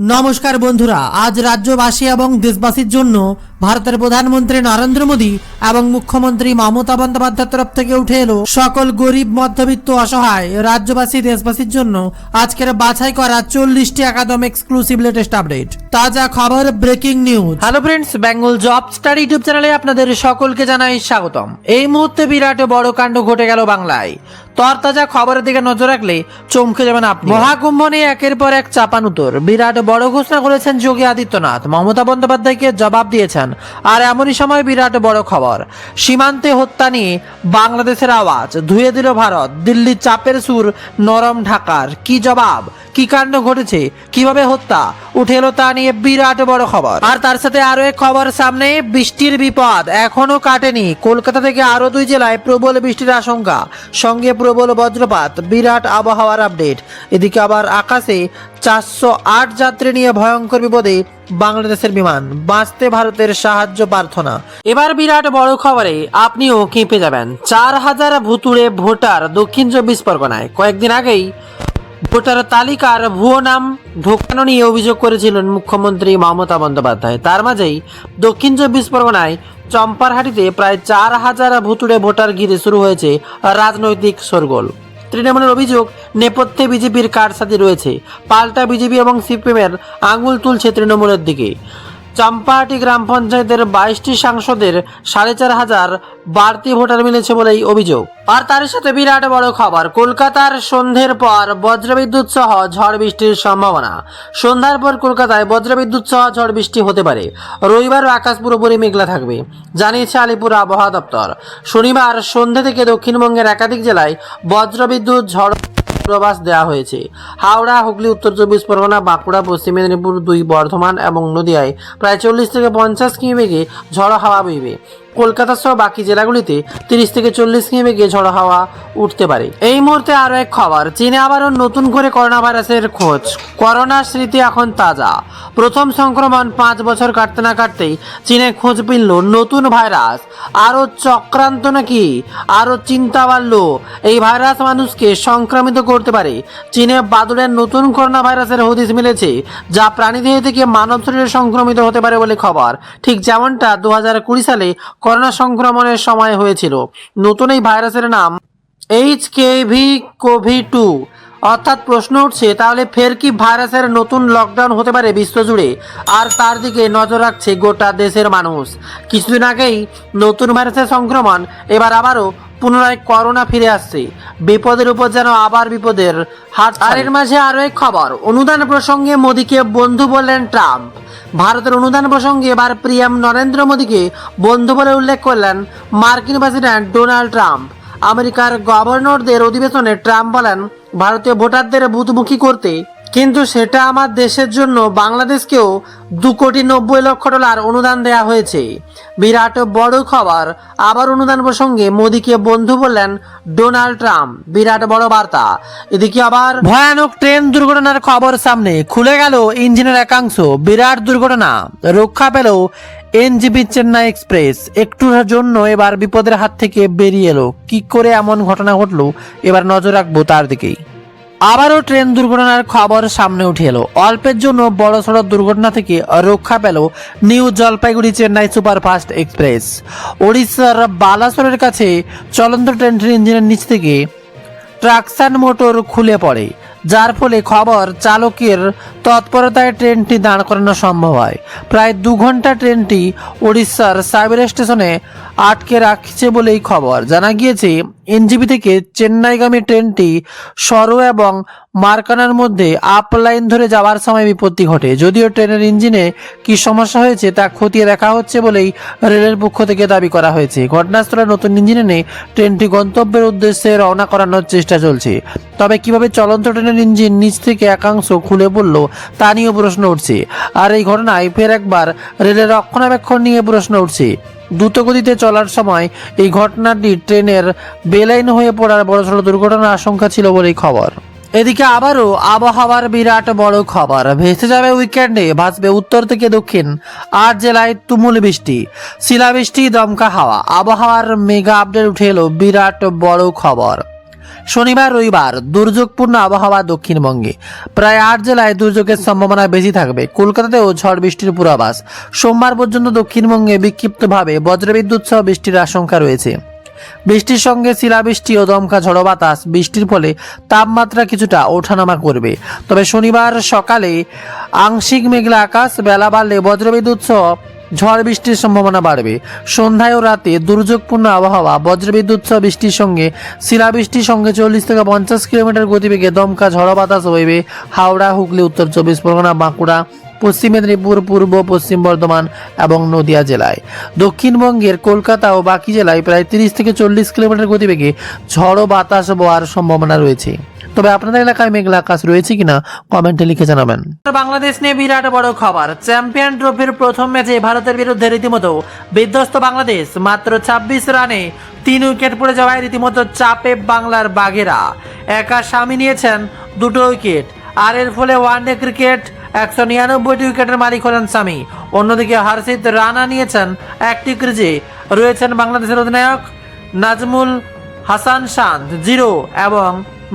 নমস্কার বন্ধুরা আজ রাজ্যবাসী এবং দেশবাসীর জন্য ভারতের প্রধানমন্ত্রী নরেন্দ্র মোদী এবং মুখ্যমন্ত্রী মমতা বন্দ্যোপাধ্যায়ের তরফ থেকে উঠে এলো সকল গরিব, মধ্যবিত্ত অসহায় রাজ্যবাসী, দেশবাসীর জন্য আজকের বাছাই করা চল্লিশটি একাদম এক্সক্লুসিভ লেটেস্ট আপডেট তাজা খবর breaking news hello friends Bengal job star YouTube চ্যানেলে আপনাদের সকলকে জানাই স্বাগতম। এই মুহূর্তে বিরাট বড় কাণ্ড ঘটে গেল বাংলায়। তরতাজা খবরের দিকে নজর রাখলে চমকে যাবেন আপনি। মহাকুম্ভ নিয়ে একের পর এক চাপানুতর বিরাট বড় ঘোষণা করেছেন যোগী আদিত্যনাথ। মমতা বন্দ্যোপাধ্যায়কে জবাব দিয়েছেন। আর এমনই সময় বিরাট বড় খবর। সীমান্তে হত্যা নিয়ে বাংলাদেশের আওয়াজ। ধুয়ে দিল ভারত। দিল্লির চাপের সুর নরম ঢাকার। কি জবাব? কি কাণ্ড ঘটেছে? কীভাবে হত্যা? উঠে এলো তা নিয়ে বিরাট বড় খবর। আর তার সাথে আরও এক খবর সামনে। বৃষ্টির বিপদ এখনও কাটেনি। কলকাতা থেকে আরও দুই জেলায় প্রবল বৃষ্টির আশঙ্কা। সঙ্গে প্রবল বজ্রপাত। বিরাট আবহাওয়ার আপডেট। এদিকে আবার আকাশে চারশো আট যাত্রী নিয়ে ভয়ঙ্কর বিপদে বাংলাদেশের বিমান। বাঁচতে ভারতের সাহায্য প্রার্থনা। এবার বিরাট বড় খবরে আপনিও কেঁপে যাবেন। চার হাজার ভুতুড়ে ভোটার দক্ষিণ চব্বিশ পরগনায়। কয়েকদিন আগেই ভোটার তালিকার ভুয়ো নাম ঢোকানো নিয়ে অভিযোগ করেছিলেন মুখ্যমন্ত্রী মমতা বন্দ্যোপাধ্যায়। তার মাঝেই দক্ষিণ চব্বিশ পরগনায় চম্পারহাটিতে প্রায় চার হাজার ভুতুড়ে ভোটার ঘিরে শুরু হয়েছে রাজনৈতিক সরগোল তৃণমূলের অভিযোগ নেপথ্যে বিজেপির কারসাদি রয়েছে। পাল্টা বিজেপি এবং সিপিএমের আঙুল তুলছে তৃণমূলের দিকে। চম্পাহাটি গ্রাম পঞ্চায়েতের বাইশটি সাংসদের সাড়ে চার হাজার বাড়তি ভোটার মিলেছে বলেই অভিযোগ। আর তার সাথে বিরাট বড় খবর, কলকাতার সন্ধ্যের পর বজ্রবিদ্যুৎ সহ ঝড় বৃষ্টির সম্ভাবনা। সন্ধ্যার পর কলকাতায় বজ্রবিদ্যুৎ সহ ঝড় বৃষ্টি হতে পারে। রবিবার আকাশ পুরোপুরি মেঘলা থাকবে, জানিয়েছে আলিপুর আবহাওয়া দপ্তর। শনিবার সন্ধ্যে থেকে দক্ষিণবঙ্গের একাধিক জেলায় বজ্রবিদ্যুৎ ঝড় পূর্বাভাস দেওয়া হয়েছে। হাওড়া, হুগলি, উত্তর চব্বিশ পরগনা, বাঁকুড়া, পশ্চিম মেদিনীপুর দুই বর্ধমান এবং নদিয়ায় প্রায় চল্লিশ থেকে পঞ্চাশ কিমি বেগে ঝড়ো হাওয়া বইবে। কলকাতা সহ বাকি জেলাগুলিতে তিরিশ থেকে চল্লিশ কিমি বেগে ঝড়ো হাওয়া উঠতে পারে। এই মুহূর্তে আরও এক খবর, চীনে আবারও নতুন করে করোনা ভাইরাসের খোঁজ। করোনার স্মৃতি এখন তাজা। প্রথম সংক্রমণ পাঁচ বছর কাটতে না কাটতেই চীনে খোঁজ মিলল নতুন ভাইরাস। আরও চক্রান্ত নাকি? আরও চিন্তা বাড়ল? এই ভাইরাস মানুষকে সংক্রমিত করতে পারে। চীনে বাদুড়ের নতুন করোনা ভাইরাসের হদিস মিলেছে, যা প্রাণীদেহ থেকে মানব শরীরে সংক্রমিত হতে পারে বলে খবর। ঠিক যেমনটা দু সালে করোনা সংক্রমণের সময় হয়েছিল। নতুন এই ভাইরাসের নাম H K V CoV two অর্থাৎ প্রশ্ন উঠছে, তাহলে ফের কি ভাইরাসের নতুন লকডাউন হতে পারে বিশ্বজুড়ে? আর তার দিকে নজর রাখছে গোটা দেশের মানুষ। কিছুদিন আগেই নতুন ভাইরাসের সংক্রমণ, এবার আবারও পুনরায় করোনা ফিরে আসছে। বিপদের উপর যেন আবার বিপদের হাত আর এর মাঝে আরও এক খবর। অনুদান প্রসঙ্গে মোদীকে বন্ধু বললেন ট্রাম্প। ভারতের অনুদান প্রসঙ্গে এবার প্রিয়াম নরেন্দ্র মোদীকে বন্ধু বলে উল্লেখ করলেন মার্কিন প্রেসিডেন্ট ডোনাল্ড ট্রাম্প। আমেরিকার গভর্নরদের অধিবেশনে ট্রাম্প বলেন, ভারতীয় ভোটারদের বুথমুখী করতে কিন্তু সেটা আমার দেশের জন্য বাংলাদেশকেও দু কোটি নব্বই লক্ষ ডলার অনুদান দেয়া হয়েছে। বিরাট বড় খবর। আবার অনুদান প্রসঙ্গে মোদীকে বন্ধু বললেন ডোনাল্ড ট্রাম্প। বিরাট বড় বার্তা। এদিকে আবার ভয়ানক ট্রেন দুর্ঘটনার খবর সামনে। খুলে গেল ইঞ্জিনের একাংশ। বিরাট দুর্ঘটনা। রক্ষা পেল এনজিবি চেন্নাই এক্সপ্রেস। একটুর জন্য এবার বিপদের হাত থেকে বেরিয়ে এলো। কি করে এমন ঘটনা ঘটলো? এবার নজর রাখব তার দিকেই। আবারও ট্রেন দুর্ঘটনার খবর সামনে উঠে এলো। অল্পের জন্য বড় সড়ক দুর্ঘটনা থেকে রক্ষা পেল New Jalpaiguri Chennai superfast express. ওড়িশার বালাসোরের কাছে চলন্ত ট্রেনটির ইঞ্জিনের নিচ থেকে ট্রাকসান মোটর খুলে পড়ে। যার ফলে খবর চালকের তৎপরতায় ট্রেনটি দাঁড় করানো সম্ভব হয়। প্রায় দু ঘণ্টা ট্রেনটি উড়িষ্যার সাইবার স্টেশনে আটকে রাখছে বলেই খবর। জানা গিয়েছে এনজিপি থেকে চেন্নাইগামী ট্রেনটি সরো এবং মার্কানার মধ্যে আপ লাইন ধরে যাওয়ার সময় বিপত্তি ঘটে। যদিও ট্রেনের ইঞ্জিনে কি সমস্যা হয়েছে তা খতিয়ে দেখা হচ্ছে বলেই রেলের পক্ষ থেকে দাবি করা হয়েছে। ঘটনাস্থলে নতুন ইঞ্জিন এনে ট্রেনটি গন্তব্যের উদ্দেশ্যে রওনা করানোর চেষ্টা চলছে। তবে কীভাবে চলন্ত ট্রেনের ইঞ্জিন নিচ থেকে একাংশ খুলে পড়ল তা নিয়েও প্রশ্ন উঠছে। আর এই ঘটনায় ফের একবার রেলের রক্ষণাবেক্ষণ নিয়ে প্রশ্ন উঠছে। দ্রুতগতিতে চলার সময় এই ঘটনাটি ট্রেনের বেলাইন হয়ে পড়ার বড়সড় দুর্ঘটনার আশঙ্কা ছিল বলেই খবর। এদিকে আবারও আবহাওয়ার বিরাট বড় খবর। ভেসে যাবে উইকেন্ডে, ভাসবে উত্তর থেকে দক্ষিণ। আট জেলায় তুমুল বৃষ্টি, শিলাবৃষ্টি, দমকা হাওয়া। আবহাওয়ার মেগা আপডেট উঠে এলো, বিরাট বড় খবর। শনিবার, রবিবার, দুর্যোগপূর্ণ আবহাওয়া দক্ষিণবঙ্গে। প্রায় আট জেলায় দুর্যোগের সম্ভাবনা বেশি থাকবে। কলকাতাতেও ঝড় বৃষ্টির পূর্বাভাস। সোমবার পর্যন্ত দক্ষিণবঙ্গে বিক্ষিপ্তভাবে বজ্রবিদ্যুৎ সহ বৃষ্টির আশঙ্কা রয়েছে। বৃষ্টির সঙ্গে শিলাবৃষ্টি ও দমকা ঝড়ো বাতাস, বৃষ্টির ফলে তাপমাত্রা কিছুটা ওঠানামা করবে। তবে শনিবার সকালে আংশিক মেঘলা আকাশ, বেলা বাড়লে বজ্রবিদ্যুৎ সহ ঝড় বৃষ্টির সম্ভাবনা বাড়বে। সন্ধ্যায় ও রাতে দুর্যোগপূর্ণ আবহাওয়া, বজ্রবিদ্যুৎ সহ বৃষ্টির সঙ্গে শিলাবৃষ্টির সঙ্গে চল্লিশ থেকে পঞ্চাশ কিলোমিটার গতিবেগে দমকা ঝড়ো বাতাস বইবে হাওড়া, হুগলি, উত্তর চব্বিশ পরগনা, বাঁকুড়া। পশ্চিম মেদিনীপুর, পূর্ব, পশ্চিম বর্ধমান এবং নদিয়া জেলায়। দক্ষিণবঙ্গের কলকাতা ও বাকি জেলায় প্রায় তিরিশ থেকে চল্লিশ কিলোমিটার গতিবেগে ঝড়ো বাতাস বওয়ার সম্ভাবনা রয়েছে। তবে আপনাদের এলাকায় মেঘলা আকাশ রয়েছে কিনা কমেন্টে লিখে জানাবেন। বাংলাদেশ নিয়ে বিরাট বড় খবর। চ্যাম্পিয়ন ট্রফির প্রথম ম্যাচে ভারতের বিরুদ্ধে রীতিমতো বিধ্বস্ত বাংলাদেশ। মাত্র ছাব্বিশ রানে তিন উইকেট পড়ে যাওয়ায় রীতিমতো চাপে বাংলার বাঘেরা। একা স্বামী নিয়েছেন দুটো উইকেট। আর এর ফলে ওয়ানডে ক্রিকেট একশো নিরানব্বইটি উইকেটের মালিক হলেন স্বামী অন্যদিকে হার্ষিত রানা নিয়েছেন একটি ক্রিজে। রয়েছেন বাংলাদেশের অধিনায়ক নাজমুল হাসান শান্ত, জিরো, এবং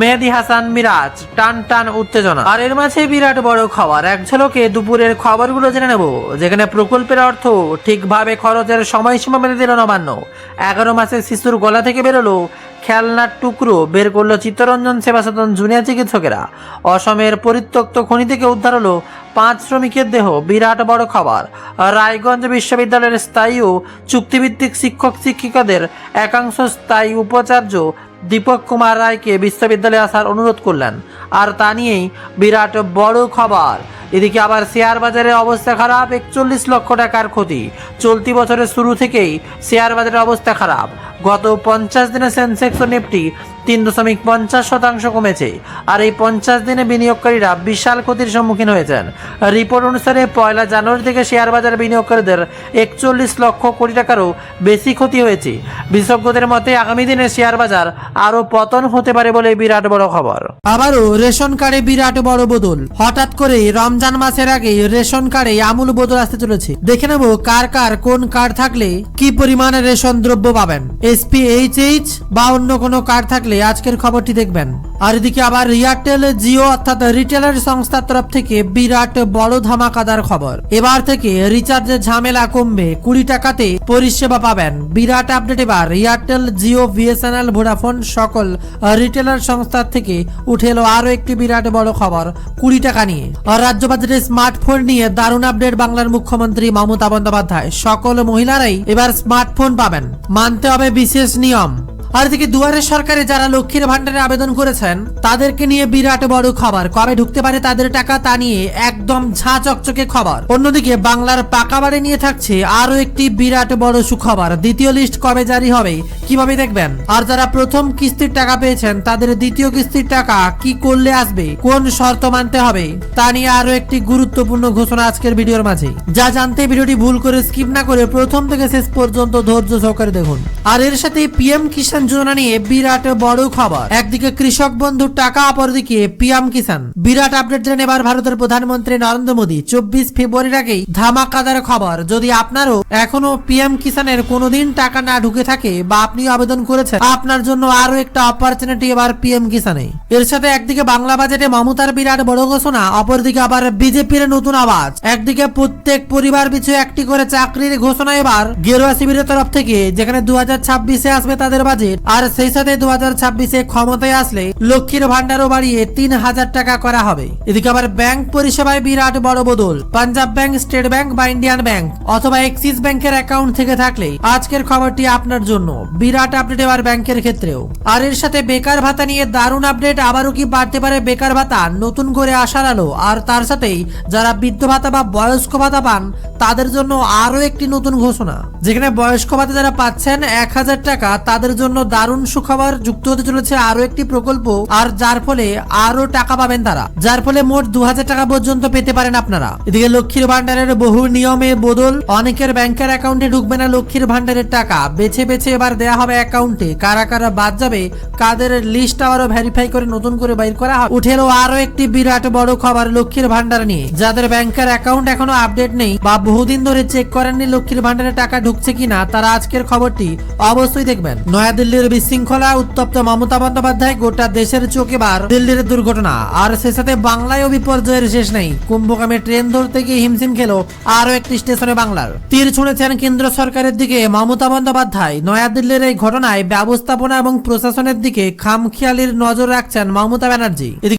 মেহেদি হাসান মিরাজ। টান টান উত্তেজনা। আর এর মাঝে বিরাট বড় খবর এক ঝলকে দুপুরের খবরগুলো জেনে নেব, যেখানে প্রকল্পের অর্থ ঠিকভাবে খরচের সময়সীমা মেনে দিল নবান্ন। এগারো মাসের শিশুর গলা থেকে বেরোলো খেলনার টুকরো বের করল চিত্তরঞ্জন সেবা সদন জুনিয়র চিকিৎসকেরা। অসমের পরিত্যক্ত খনি থেকে উদ্ধার হলো পাঁচ শ্রমিকের দেহ, বিরাট বড় খবর। রায়গঞ্জ বিশ্ববিদ্যালয়ের স্থায়ী ও চুক্তিভিত্তিক শিক্ষক শিক্ষিকাদের একাংশ স্থায়ী উপাচার্য দীপক কুমার রায়কে বিশ্ববিদ্যালয়ে আসার অনুরোধ করলেন। আর তা নিয়েই বিরাট বড় খবর। এদিকে আবার শেয়ার বাজারের অবস্থা খারাপ, একচল্লিশ লক্ষ টাকার ক্ষতি। চলতি বছরের শুরু থেকেই শেয়ার বাজারের অবস্থা খারাপ। গত পঞ্চাশ দিনে সেন্সেক্স ও নিফটি তিন দশমিক পঞ্চাশ শতাংশ কমেছে। আর এই পঞ্চাশ দিনে বিনিয়োগকারীরা বিশাল ক্ষতির সম্মুখীন হয়েছেন। রিপোর্ট অনুসারে পয়লা জানুয়ারি থেকে শেয়ার বাজার বিনিয়োগকারীদের একচল্লিশ লক্ষ কোটি টাকারও বেশি ক্ষতি হয়েছে। বিশেষজ্ঞদের মতে, আগামী দিনে শেয়ার বাজার আরও পতন হতে পারে বলে বিরাট বড় খবর। আবারও রেশন কার্ডে বিরাট বড় বদল। হঠাৎ করে রমজান মাসের আগে রেশন কার্ডে আমূল বদল আসতে চলেছে। দেখে নেব কার কার কোন কার্ড থাকলে কি পরিমাণে রেশন দ্রব্য পাবেন। এসপি এইচ এইচ বা অন্য কোনো কার্ড থাকলে আজকের খবরটি দেখবেন। আর এদিকে আবার এয়ারটেল জিও অর্থাৎ রিটেলার সংস্থার তরফ থেকে বিরাট বড় ধামাকাদার খবর। এবার থেকে রিচার্জের ঝামেলা কমবে। কুড়ি টাকাতে পরিষেবা পাবেন। বিরাট আপডেট এবার এয়ারটেল জিও বিএসএনএল ভোডাফোন সকল রিটেলার সংস্থার থেকে উঠে এলো আরও একটি বিরাট বড় খবর, কুড়ি টাকা নিয়ে। রাজ্য বাজেটে স্মার্টফোন নিয়ে দারুণ আপডেট বাংলার মুখ্যমন্ত্রী মমতা বন্দ্যোপাধ্যায়। সকল মহিলারাই এবার স্মার্টফোন পাবেন। মানতে হবে বিশেষ নিয়ম। আর এদিকে দুয়ারে সরকারে যারা লক্ষ্মীর ভান্ডারে আবেদন করেছেন, তাদেরকে নিয়ে বিরাট বড় খবর। কবে ঢুকতে পারে তাদের টাকা তা নিয়ে একদম ঝাঁ চকচকে খবর। অন্যদিকে বাংলার পাকা বাড়ি নিয়ে থাকছে আরও একটি বিরাট বড় সুখবর। দ্বিতীয় লিস্ট কবে জারি হবে, কীভাবে দেখবেন? আর যারা প্রথম কিস্তির টাকা পেয়েছেন, তাদের দ্বিতীয় কিস্তির টাকা কি করলে আসবে? কোন শর্ত মানতে হবে? তা নিয়ে আরও একটি গুরুত্বপূর্ণ ঘোষণা আজকের ভিডিওর মাঝে। যা জানতে ভিডিওটি ভুল করে স্কিপ না করে প্রথম থেকে শেষ পর্যন্ত ধৈর্য সহকারে দেখুন। আর এর সাথে পিএম কিষাণ যোজনা নিয়ে বিরাট বড় খবর। একদিকে কৃষক বন্ধুর টাকা, অপরদিকে পিএম কিষাণ। বিরাট আপডেট জেনে এবার ভারতের প্রধানমন্ত্রী নরেন্দ্র মোদী। চব্বিশ ফেব্রুয়ারির আগেই ধামাকাদার খবর। যদি আপনারও এখনও পিএম কিষাণের কোনোদিন টাকা না ঢুকে থাকে বা আপনি আবেদন করেছেন, আপনার জন্য আরও একটা অপরচুনিটি এবার পিএম কিষাণে। এর সাথে একদিকে বাংলা বাজেটে মমতার বিরাট বড় ঘোষণা, অপরদিকে আবার বিজেপির নতুন আওয়াজ। একদিকে প্রত্যেক পরিবার পিছু একটি করে চাকরির ঘোষণা এবার গেরুয়া শিবিরের তরফ থেকে, যেখানে দু হাজার ছাব্বিশে আসবে তাদের বাজেট, আর সেই সাথে দু হাজার ছাব্বিশে ক্ষমতায় আসলে লক্ষ্মীর ভান্ডারও বাড়িয়ে তিন হাজার টাকা করা হবে। এদিকে আবার ব্যাংক পরিষেবায় বিরাট বড় বদল। পাঞ্জাব ব্যাংক, স্টেট ব্যাংক বা ইন্ডিয়ান ব্যাংক অথবা এক্সিস ব্যাংকের অ্যাকাউন্ট থেকে থাকলে আজকের খবরটি আপনার জন্য। বিরাট আপডেট এবার ব্যাংকের ক্ষেত্রেও। আর এর সাথে বেকার ভাতা নিয়ে দারুণ আপডেট আবারও কি বাড়তে পারে বেকার ভাতা? নতুন করে আসার আলো। আর তার সাথেই যারা বৃদ্ধ ভাতা বা বয়স্ক ভাতা পান, তাদের জন্য আরও একটি নতুন ঘোষণা। যেখানে বয়স্ক ভাতা যারা পাচ্ছেন এক হাজার টাকা, তাদের জন্য দারুণ সুখবর যুক্ত হতে চলেছে আরও একটি প্রকল্প। আর যার ফলে আরও টাকা পাবেন তারা। যার ফলে মোট দু হাজার টাকা পর্যন্ত পেতে পারেন আপনারা। এদিকে লক্ষ্মীর ভান্ডারের বহু নিয়মে বদল, অনেকের ব্যাংকের অ্যাকাউন্টে ঢুকবে না লক্ষ্মীর ভান্ডারের টাকা। বেছে বেছে এবার দেয়া হবে অ্যাকাউন্টে কারা কারা বাদ যাবে, কাদের লিস্ট আবারও ভেরিফাই করে নতুন করে বাইর করা হবে। উঠে এলো আরও একটি বিরাট বড় খবর লক্ষ্মীর ভান্ডার নিয়ে। যাদের ব্যাংকের অ্যাকাউন্ট এখনও আপডেট নেই বা বহুদিন ধরে চেক করেননি লক্ষ্মীর ভান্ডারে টাকা ঢুকছে কিনা, তারা আজকের খবরটি অবশ্যই দেখবেন। নয়াদিল্লির বিশৃঙ্খলা উত্তপ্ত মমতা বন্দ্যোপাধ্যায় গোটা দেশের চোখে এবার দিল্লির দুর্ঘটনা। আর সে সাথে বাংলায়ও বিপর্যয়ের শেষ নেই। কুম্ভকামে ট্রেন ধরতে গিয়ে হিমশিম খেলো আরও একটি স্টেশনে বাংলার। তীর ছুঁড়েছেন কেন্দ্র সরকারের দিকে মমতা বন্দ্যোপাধ্যায়। নয়াদিল্লির এই ঘটনায় ব্যবস্থাপনা এবং প্রশাসনের দিকে খামখিয়ালির নজর রাখছেন মমতা ব্যানার্জি।